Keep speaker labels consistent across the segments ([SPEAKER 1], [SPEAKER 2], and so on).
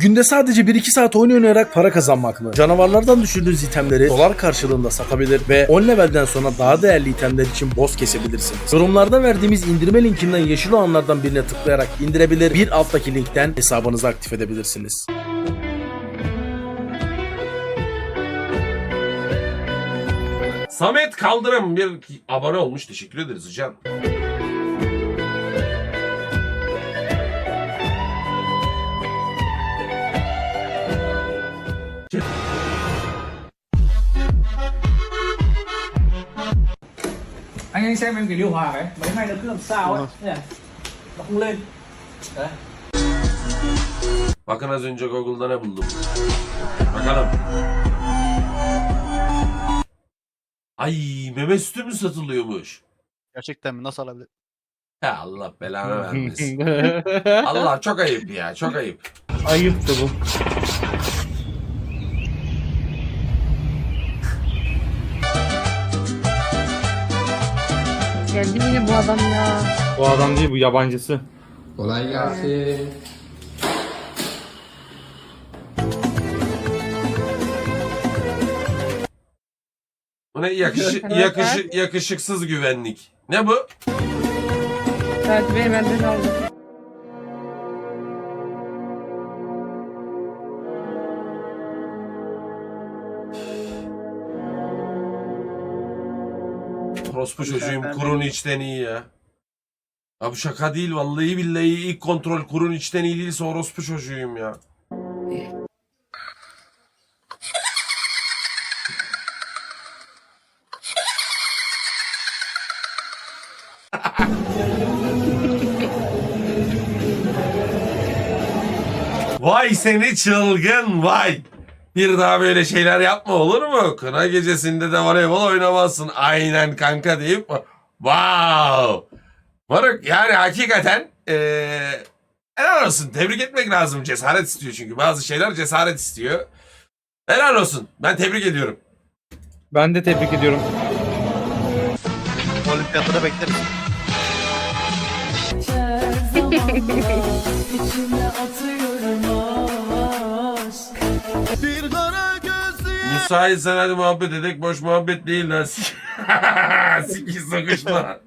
[SPEAKER 1] Günde sadece 1-2 saat oyun oynayarak para kazanmak mı? Canavarlardan düşürdüğünüz itemleri dolar karşılığında satabilir ve 10 levelden sonra daha değerli itemler için boss kesebilirsiniz. Yorumlarda verdiğimiz indirme linkinden yeşil olanlardan birine tıklayarak indirebilir, bir alttaki linkten hesabınızı aktif edebilirsiniz.
[SPEAKER 2] Samet Kaldırım bir abone olmuş. Teşekkür ederiz hocam.
[SPEAKER 3] Anh anh xem em cái điều hòa cái mấy nay nó cứ làm sao ấy Thế này. nó không lên đấy
[SPEAKER 2] Bakın az önce Google'da ne buldum. Bakalım. Ay meme sütü mü satılıyormuş?
[SPEAKER 4] Gerçekten mi? Nasıl alabilir?
[SPEAKER 2] Ya Allah belanı vermesin. Allah çok ayıp ya çok ayıp.
[SPEAKER 5] Ayıptı bu.
[SPEAKER 6] Geldi yine bu adam ya.
[SPEAKER 5] Bu adam değil bu yabancısı.
[SPEAKER 7] Kolay gelsin.
[SPEAKER 2] Bu ne yakışı, yakışı, yakışıksız güvenlik. Ne bu?
[SPEAKER 6] Evet beni benden aldı.
[SPEAKER 2] Orospu çocuğum kurun içten iyi ya. Ya bu şaka değil vallahi billahi ilk kontrol kurun içten iyi değilse orospu çocuğuyum ya. Vay seni çılgın vay. Bir daha böyle şeyler yapma olur mu? Kına gecesinde de voleybol oynamazsın. Aynen kanka deyip wow. Moruk yani hakikaten eee helal olsun. Tebrik etmek lazım. Cesaret istiyor çünkü. Bazı şeyler cesaret istiyor. Helal olsun. Ben tebrik ediyorum.
[SPEAKER 5] Ben de tebrik ediyorum.
[SPEAKER 4] Olimpiyatta da bekleriz.
[SPEAKER 2] Müsaitsen hadi muhabbet edek. Boş muhabbet değil lan. Sikis sokuşma.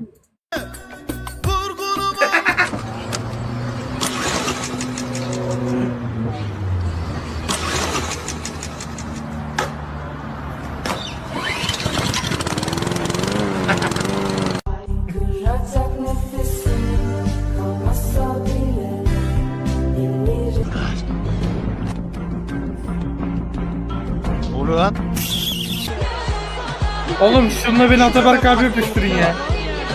[SPEAKER 4] Oluyor lan?
[SPEAKER 5] Oğlum şununla beni Ataberk abi öpüştürün ya.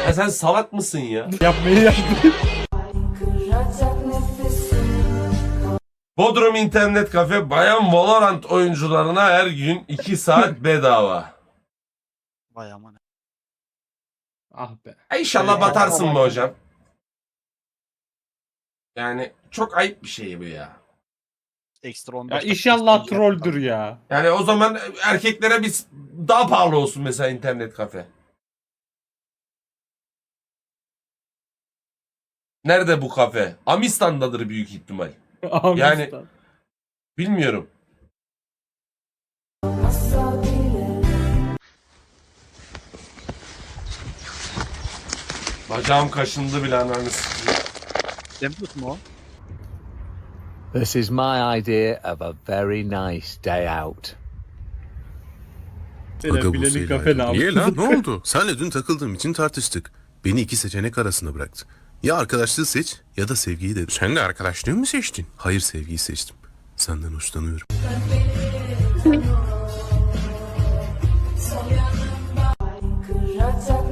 [SPEAKER 2] Ya sen salak mısın ya?
[SPEAKER 5] Yapmayı yaptı.
[SPEAKER 8] Kıracak nefesim
[SPEAKER 2] Bodrum İnternet Kafe Bayan Valorant oyuncularına her gün 2 saat bedava.
[SPEAKER 4] Vay aman.
[SPEAKER 5] ah be.
[SPEAKER 2] E İnşallah batarsın mı hocam? Yani çok ayıp bir şey bu ya.
[SPEAKER 4] Ekstra 15
[SPEAKER 5] Ya
[SPEAKER 4] dakika
[SPEAKER 5] inşallah ya.
[SPEAKER 2] Yani o zaman erkeklere biz daha pahalı olsun mesela internet kafe. Nerede bu kafe? Amistan'dadır büyük ihtimal.
[SPEAKER 5] Abi
[SPEAKER 2] Yani-
[SPEAKER 5] usta.
[SPEAKER 2] Bilmiyorum. Bacağım kaşındı bile ananı sikeyim.
[SPEAKER 4] Template mu o?
[SPEAKER 9] This is my idea of a very nice day out.
[SPEAKER 10] Aga bu
[SPEAKER 5] kafe ne
[SPEAKER 10] Niye lan? Ne oldu? Senle dün takıldığım için tartıştık. Beni iki seçenek arasında bıraktı. Ya arkadaşlığı seç ya da sevgiyi de. Sen de arkadaşlığı mı seçtin? Hayır sevgiyi seçtim. Senden hoşlanıyorum.
[SPEAKER 8] Kıracak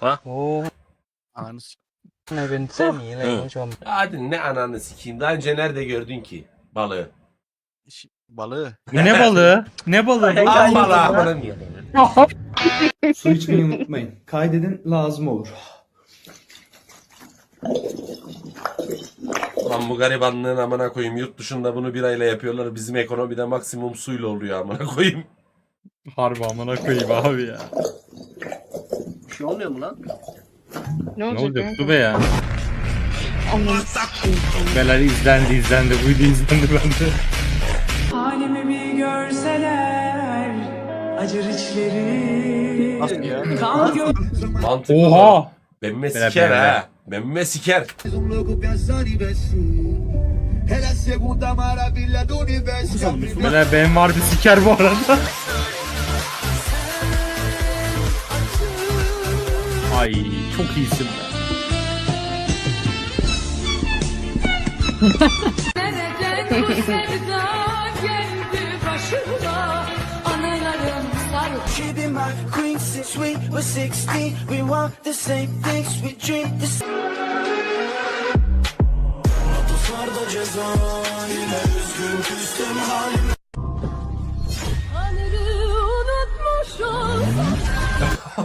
[SPEAKER 8] Ha?
[SPEAKER 4] Oo. Ananı
[SPEAKER 3] s***me
[SPEAKER 2] beni ne ananı sikeyim. Nerede gördün ki balığı?
[SPEAKER 4] Ş-
[SPEAKER 5] Ne balığı? Ne balığı bu?
[SPEAKER 2] Al balığı amına koyayım.
[SPEAKER 11] Su içmeyi unutmayın. Kaydedin lazım olur.
[SPEAKER 2] Lan bu garibanlığın amına koyayım. Yurt dışında bunu birayla yapıyorlar. Bizim ekonomide maksimum suyla oluyor amına koyayım.
[SPEAKER 5] Harbi amına koyayım abi ya.
[SPEAKER 3] Şey olmuyor mu lan?
[SPEAKER 6] Ne
[SPEAKER 5] Ne
[SPEAKER 6] olacak?
[SPEAKER 5] olacak
[SPEAKER 6] kanka?
[SPEAKER 5] bu be ya?
[SPEAKER 6] Seni.
[SPEAKER 5] Beler izlendi izlendi. Bu video izlendi bende.
[SPEAKER 3] Halimi bir görseler acır içleri.
[SPEAKER 4] Nasıl ya?
[SPEAKER 2] Mantıklı.
[SPEAKER 5] Oha!
[SPEAKER 2] Bemme
[SPEAKER 5] Bela,
[SPEAKER 2] siker
[SPEAKER 5] bela.
[SPEAKER 2] ha. Bemme siker.
[SPEAKER 5] Beler benim var bir siker bu arada. Ay çok iyisin be.
[SPEAKER 8] Nereden bu sevda geldi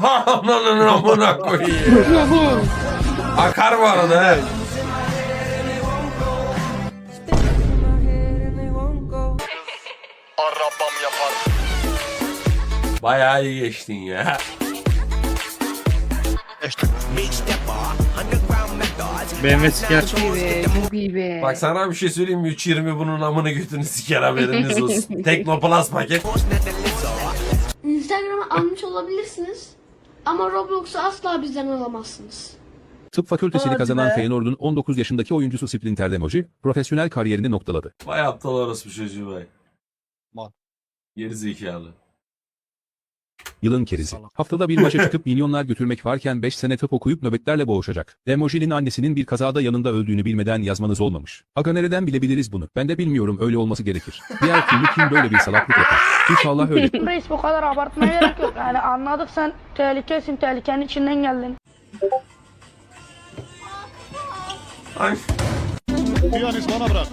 [SPEAKER 2] Ananın amına koyayım. Akar bu arada he. Bayağı iyi geçtin ya.
[SPEAKER 5] BMW siker.
[SPEAKER 2] Bak sana bir şey söyleyeyim mi? 3.20 bunun amını götünü siker haberiniz olsun. Teknoplus paket.
[SPEAKER 8] Instagram'a almış olabilirsiniz ama Roblox'u asla bizden alamazsınız.
[SPEAKER 11] Tıp fakültesini kazanan Feyenoord'un 19 yaşındaki oyuncusu Splinter Demoji, profesyonel kariyerini noktaladı.
[SPEAKER 2] Vay aptal orası bu çocuğu vay.
[SPEAKER 4] Mal.
[SPEAKER 2] Geri zekalı.
[SPEAKER 11] Yılın kerizi. Haftada bir maça çıkıp milyonlar götürmek varken 5 sene tıp okuyup nöbetlerle boğuşacak. Demoji'nin annesinin bir kazada yanında öldüğünü bilmeden yazmanız olmamış. Aga nereden bilebiliriz bunu? Ben de bilmiyorum öyle olması gerekir. Diğer türlü kim böyle bir salaklık yapar? İnşallah öyle.
[SPEAKER 6] Reis bu kadar abartmaya gerek yok. Yani anladık sen tehlikesin. Tehlikenin içinden geldin.
[SPEAKER 2] Ay.
[SPEAKER 4] Piyanist bana bırak.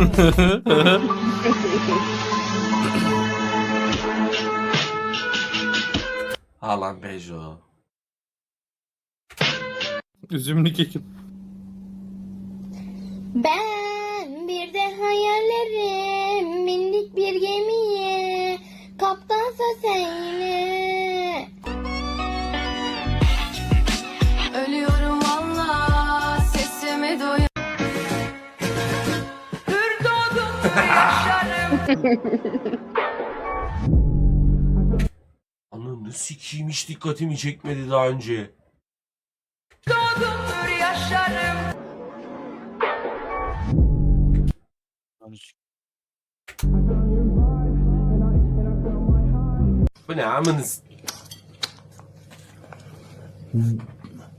[SPEAKER 2] Alan Peugeot.
[SPEAKER 5] Üzümlü kekim.
[SPEAKER 8] Ben bir de hayallerim bindik bir gemiye kaptansa sen
[SPEAKER 2] Ananı sikiyim hiç dikkatimi çekmedi daha önce.
[SPEAKER 8] doğdum yaşarım
[SPEAKER 2] Bu ne amınız?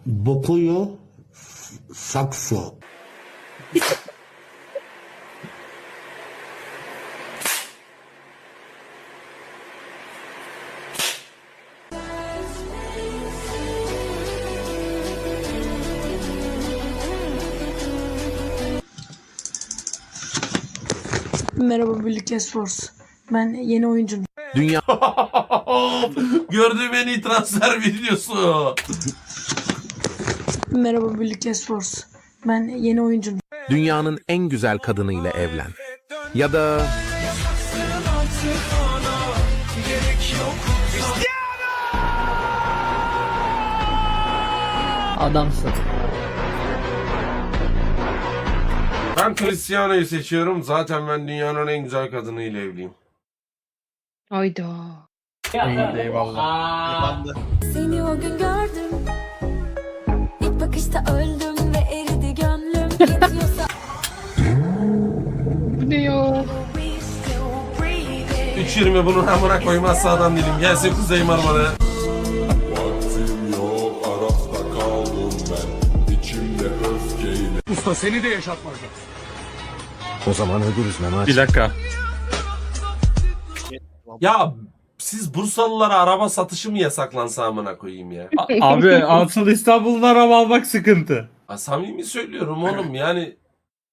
[SPEAKER 7] Bokuyo sakso.
[SPEAKER 6] Merhaba birlikte Force. Ben yeni oyuncum.
[SPEAKER 11] Dünya
[SPEAKER 2] Gördüğüm en iyi transfer videosu.
[SPEAKER 6] Merhaba birlikte Force. Ben yeni oyuncum.
[SPEAKER 9] Dünyanın en güzel kadınıyla evlen. Ya da
[SPEAKER 3] Adamsın.
[SPEAKER 2] Ben Cristiano'yu seçiyorum. Zaten ben dünyanın en güzel kadınıyla evliyim.
[SPEAKER 6] Hayda.
[SPEAKER 5] Eyvallah.
[SPEAKER 8] Seni o gün gördüm İlk bakışta öldüm ve eridi gönlüm Yetiyorsa
[SPEAKER 6] Bu ne ya?
[SPEAKER 8] we still breathing
[SPEAKER 2] 3.20 bunun amına koymazsa adam değilim. Gelsin Kuzey Marmara.
[SPEAKER 3] Usta seni de yaşatmayacağız.
[SPEAKER 7] O zaman öldürürüz Mehmet.
[SPEAKER 5] Bir dakika.
[SPEAKER 2] Ya siz Bursalılara araba satışı mı yasaklansa amına koyayım ya?
[SPEAKER 5] A- Abi asıl İstanbul'dan araba almak sıkıntı.
[SPEAKER 2] Ha, samimi söylüyorum oğlum yani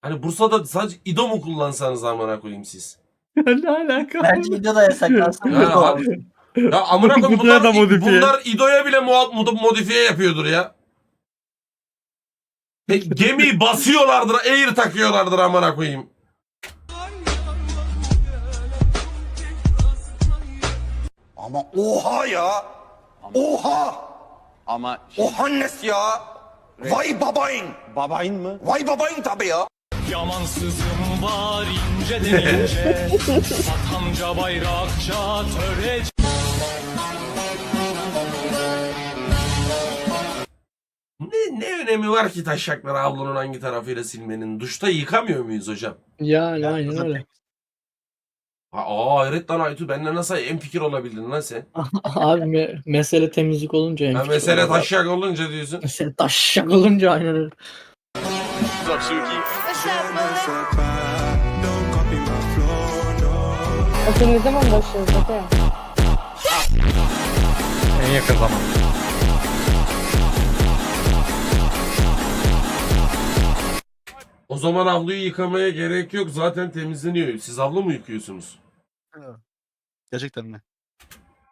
[SPEAKER 2] hani Bursa'da sadece İdo mu kullansanız amına koyayım siz?
[SPEAKER 5] ne alaka?
[SPEAKER 3] Bence video da yasaklansın.
[SPEAKER 2] Ya, abi- ya amına koyayım
[SPEAKER 5] Bunlara
[SPEAKER 2] bunlar,
[SPEAKER 5] da modifiye.
[SPEAKER 2] bunlar İdo'ya bile muad- mod- modifiye yapıyordur ya. E, gemiyi basıyorlardır, air takıyorlardır amına koyayım.
[SPEAKER 7] Ama oha ya. Oha.
[SPEAKER 9] Ama
[SPEAKER 7] Ohannes ya. Vay babayın.
[SPEAKER 9] babayın mı?
[SPEAKER 7] Vay babayın tabii ya.
[SPEAKER 3] Yamansızım var ince denince Vatanca bayrakça törece
[SPEAKER 2] Ne, ne önemi var ki taşakları avlunun hangi tarafıyla silmenin? Duşta yıkamıyor muyuz hocam?
[SPEAKER 3] Yani aynen öyle.
[SPEAKER 2] Ha, aa hayret lan Aytu benimle nasıl en fikir olabildin lan sen?
[SPEAKER 3] Abi me- mesele temizlik olunca en
[SPEAKER 2] Ha,
[SPEAKER 3] fikir
[SPEAKER 2] mesele
[SPEAKER 3] olur.
[SPEAKER 2] taşak olunca diyorsun.
[SPEAKER 3] Mesele taşşak olunca aynen öyle.
[SPEAKER 6] Okey ne zaman başlıyoruz Efe?
[SPEAKER 5] En yakın zaman.
[SPEAKER 2] O zaman avluyu yıkamaya gerek yok zaten temizleniyor. Siz avlu mu yıkıyorsunuz?
[SPEAKER 4] Gerçekten mi?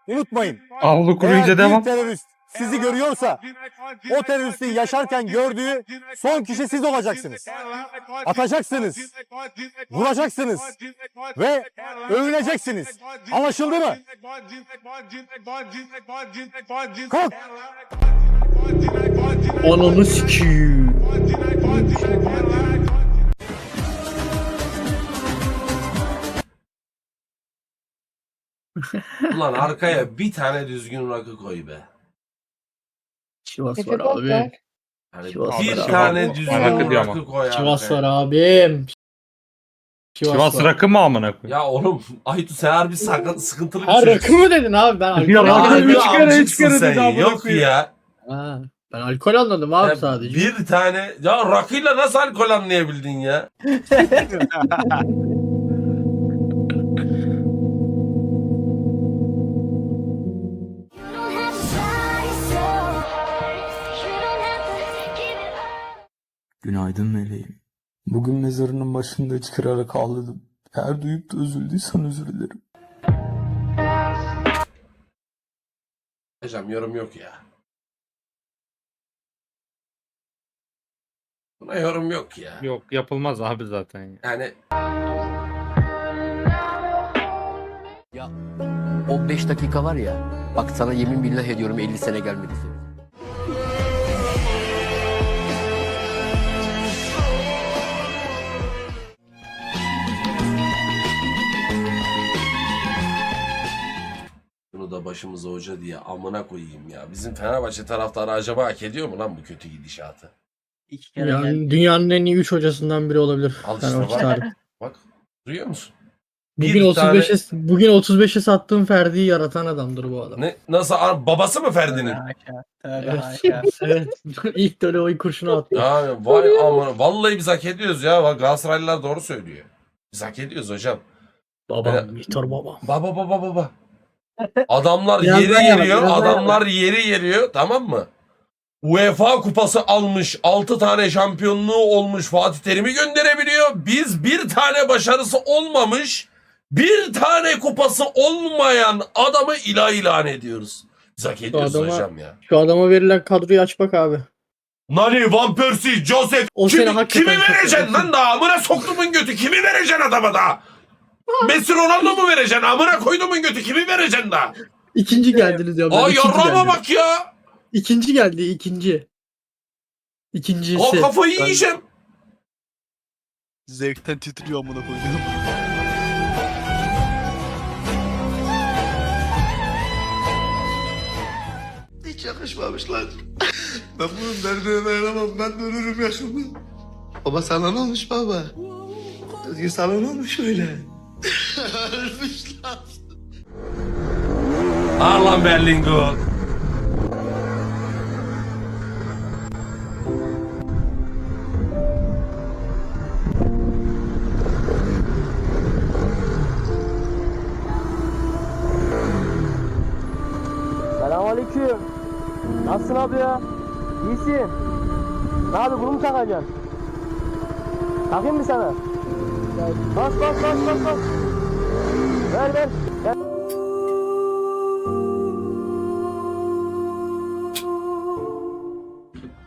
[SPEAKER 7] Unutmayın.
[SPEAKER 5] Avlu kuruyunca devam.
[SPEAKER 7] terörist sizi görüyorsa o teröristin yaşarken gördüğü son kişi siz olacaksınız. Atacaksınız. Vuracaksınız. Ve övüneceksiniz. Anlaşıldı mı? Kalk.
[SPEAKER 3] Ananı sikiyim.
[SPEAKER 2] Ulan arkaya bir tane düzgün rakı koy be.
[SPEAKER 3] Sivas var abi.
[SPEAKER 2] Yani
[SPEAKER 3] Sivas
[SPEAKER 2] bir
[SPEAKER 3] var
[SPEAKER 2] tane düzgün
[SPEAKER 5] Rakı diyor
[SPEAKER 2] rakı
[SPEAKER 5] ama.
[SPEAKER 2] koy
[SPEAKER 3] Sivas var
[SPEAKER 2] arkaya.
[SPEAKER 3] abim.
[SPEAKER 5] Sivas rakı mı amına koyayım?
[SPEAKER 2] Ya oğlum Aytu sen harbi sakın, sıkıntılı bir
[SPEAKER 3] Ha
[SPEAKER 2] çocuksun.
[SPEAKER 3] rakı mı dedin abi? Ben alkol
[SPEAKER 5] Ya rakı
[SPEAKER 3] anladım.
[SPEAKER 2] Harbi
[SPEAKER 5] bir çıkara,
[SPEAKER 2] amcıksın
[SPEAKER 5] çıkara
[SPEAKER 2] sen.
[SPEAKER 5] dedi amına
[SPEAKER 2] Yok
[SPEAKER 5] koyayım.
[SPEAKER 2] ya.
[SPEAKER 3] Ha, ben alkol anladım abi
[SPEAKER 2] Ya
[SPEAKER 3] sadece.
[SPEAKER 2] Bir tane ya rakıyla nasıl alkol anlayabildin ya?
[SPEAKER 12] Günaydın meleğim. Bugün mezarının başında çıkararak ağladım. Eğer duyup da üzüldüysen özür dilerim.
[SPEAKER 2] Hocam yorum yok ya. Buna yorum yok ya.
[SPEAKER 5] Yok yapılmaz abi zaten. ya.
[SPEAKER 2] Yani
[SPEAKER 9] O 5 dakika var ya. Bak sana yemin billah ediyorum 50 sene gelmedi
[SPEAKER 2] da başımıza hoca diye amına koyayım ya. Bizim Fenerbahçe taraftarı acaba hak ediyor mu lan bu kötü gidişatı?
[SPEAKER 3] Yani dünyanın en iyi 3 hocasından biri olabilir.
[SPEAKER 2] Al işte
[SPEAKER 3] Fenerbahçe
[SPEAKER 2] bak. Bak duyuyor musun?
[SPEAKER 3] Bugün
[SPEAKER 2] Bir
[SPEAKER 3] 35'e bugün 35'e sattığım Ferdi'yi yaratan adamdır bu adam.
[SPEAKER 2] Ne nasıl a- babası mı Ferdi'nin?
[SPEAKER 3] Evet. evet. İlk döne o kurşunu attı.
[SPEAKER 2] Ya vay aman vallahi biz hak ediyoruz ya. Bak Galatasaraylılar doğru söylüyor. Biz hak ediyoruz hocam.
[SPEAKER 3] Babam, Vitor baba.
[SPEAKER 2] Baba baba baba. Adamlar
[SPEAKER 3] Biraz
[SPEAKER 2] yeri
[SPEAKER 3] daha yavaş,
[SPEAKER 2] yeriyor.
[SPEAKER 3] biraz daha
[SPEAKER 2] Adamlar yeri yeriyor tamam mı? UEFA kupası almış. 6 tane şampiyonluğu olmuş. Fatih Terim'i gönderebiliyor. Biz bir tane başarısı olmamış. Bir tane kupası olmayan adamı ilah ilan ediyoruz. Biz hak ediyoruz
[SPEAKER 3] adama-
[SPEAKER 2] hocam ya.
[SPEAKER 3] Şu adama verilen kadroyu aç bak abi.
[SPEAKER 2] Nani, Van Persie, Joseph.
[SPEAKER 3] O hakikaten
[SPEAKER 2] kimi
[SPEAKER 3] çok-
[SPEAKER 2] vereceksin lan daha? Amına soktumun götü. Kimi vereceksin adama daha? Messi Ronaldo mu vereceksin? Amına koydumun götü. Kimi vereceksin daha?
[SPEAKER 3] İkinci geldiniz diyorum. ben,
[SPEAKER 2] Aa
[SPEAKER 3] ikinci
[SPEAKER 2] bak ya.
[SPEAKER 3] İkinci geldi ikinci. İkincisi.
[SPEAKER 2] O kafayı yiyeceğim.
[SPEAKER 4] Zevkten titriyor amına koyduğum.
[SPEAKER 7] Hiç yakışmamışlar. ben bunun derdine dayanamam. Ben de ölürüm yakında. Baba sana ne olmuş baba? Özgür sana ne olmuş öyle? Ölmüş lan.
[SPEAKER 2] Arlan Berlingo. Selamünaleyküm.
[SPEAKER 13] Nasılsın abi ya? İyisin. Ne abi bunu mu takacaksın? Takayım mı sana? Bas bas bas bas bas. Ver ver.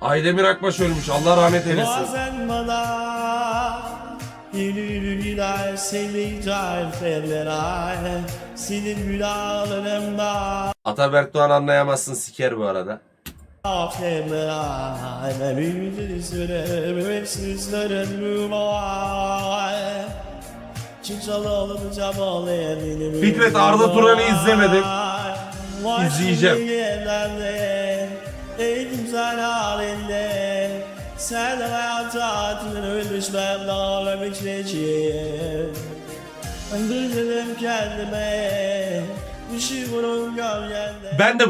[SPEAKER 2] Aydemir Akbaş ölmüş. Allah rahmet eylesin.
[SPEAKER 13] Bazen bana Yeni günler seni tarifler Senin günahlarımda
[SPEAKER 2] Ataberk Doğan anlayamazsın siker bu arada. Fikret Arda Turan'ı izlemedim. İzleyeceğim.
[SPEAKER 13] Ey güzel halinde Sen ölmüş ben daha vermek için Öldürdüm kendime Düşüyorum gölgende
[SPEAKER 2] Ben de